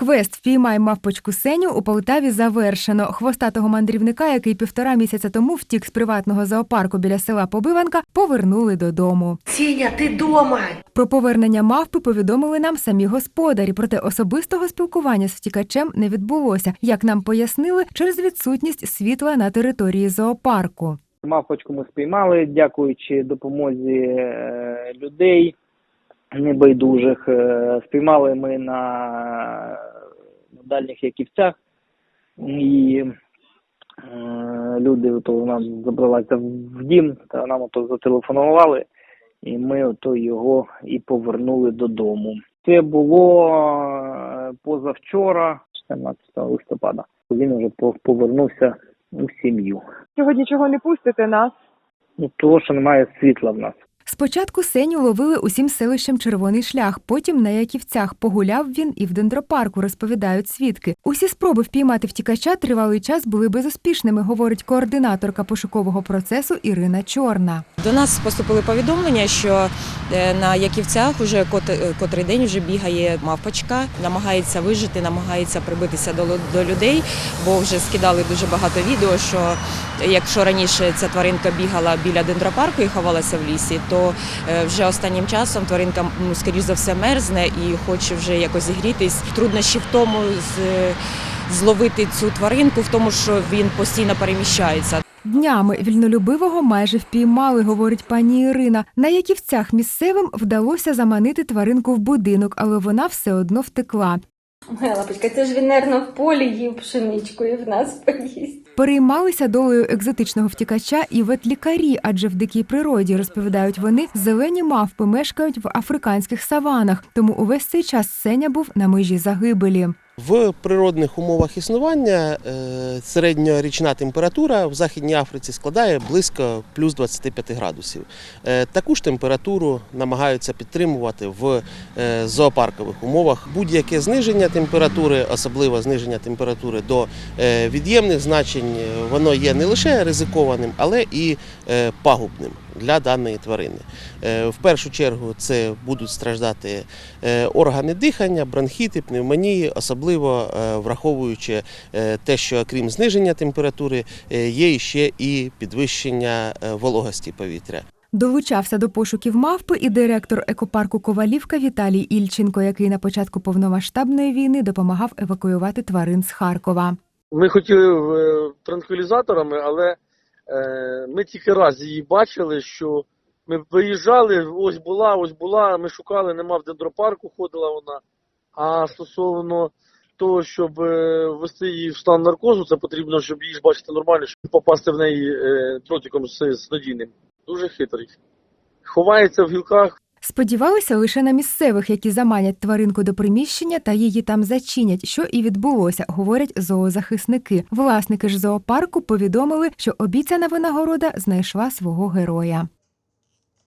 Квест «Впіймай мавпочку Сеню у Полтаві завершено. Хвостатого мандрівника, який півтора місяця тому втік з приватного зоопарку біля села Побиванка, повернули додому. Сеня, ты дома! Про повернення мавпи повідомили нам самі господарі, проте особистого спілкування з втікачем не відбулося, як нам пояснили, через відсутність світла на території зоопарку. Мавпочку ми спіймали, дякуючи допомозі е, людей небайдужих. Е, Спіймали ми на дальніх яківцях, і е, люди то нам забралися в дім, та нам ото зателефонували, і ми ото його і повернули додому. Це було е, позавчора, 14 листопада. Він вже повернувся у сім'ю. Сьогодні чого не пустите нас? Ну, того, що немає світла в нас. Спочатку Сеню ловили усім селищем Червоний шлях, потім на Яківцях. Погуляв він і в дендропарку, розповідають свідки. Усі спроби впіймати втікача тривалий час були безуспішними, говорить координаторка пошукового процесу Ірина Чорна. До нас поступили повідомлення, що е, на Яківцях уже е, котрий день вже бігає мавпочка, намагається вижити, намагається прибитися до людей, бо вже скидали дуже багато відео, що якщо раніше ця тваринка бігала біля дендропарку і ховалася в лісі, то е, вже останнім часом тваринка скоріш за все мерзне і хоче вже якось зігрітись. Труднощі в тому з, зловити цю тваринку, в тому, що він постійно переміщається. Днями вільнолюбивого майже впіймали, говорить пані Ірина. На Яківцях місцевим вдалося заманити тваринку в будинок, але вона все одно втекла. Моя лапочка, це ж він, нервно, в полі їв пшеничку і в нас поїсть. Переймалися долею екзотичного втікача і ветлікарі, адже в дикій природі, розповідають вони, зелені мавпи мешкають в африканських саванах, тому увесь цей час Сеня був на межі загибелі. В природних умовах існування е, середньорічна температура в Західній Африці складає близько плюс 25 градусів. Е, Таку ж температуру намагаються підтримувати в е, зоопаркових умовах. Будь-яке зниження температури, особливо зниження температури до від'ємних значень, воно є не лише ризикованим, але і пагубним для даної тварини. Е, В першу чергу це будуть страждати е, органи дихання, бронхіти, пневмонії, особливо е, враховуючи те, що крім зниження температури, є ще і підвищення вологості повітря. Долучався до пошуків мавпи і директор екопарку Ковалівка Віталій Ільченко, який на початку повномасштабної війни допомагав евакуювати тварин з Харкова. Ми хотіли транквілізаторами, але ми тільки раз її бачили, що ми виїжджали, ось була, ось була, ми шукали, нема в дендропарку, ходила вона. А стосовно того, щоб е, ввести її в стан наркозу, це потрібно, щоб її бачити нормально, щоб попасти в неї е, дротиком з, з надійним. Дуже хитрий. Ховається в гілках, Сподівалися лише на місцевих, які заманять тваринку до приміщення та її там зачинять, що і відбулося, говорять зоозахисники. Власники ж зоопарку повідомили, що обіцяна винагорода знайшла свого героя.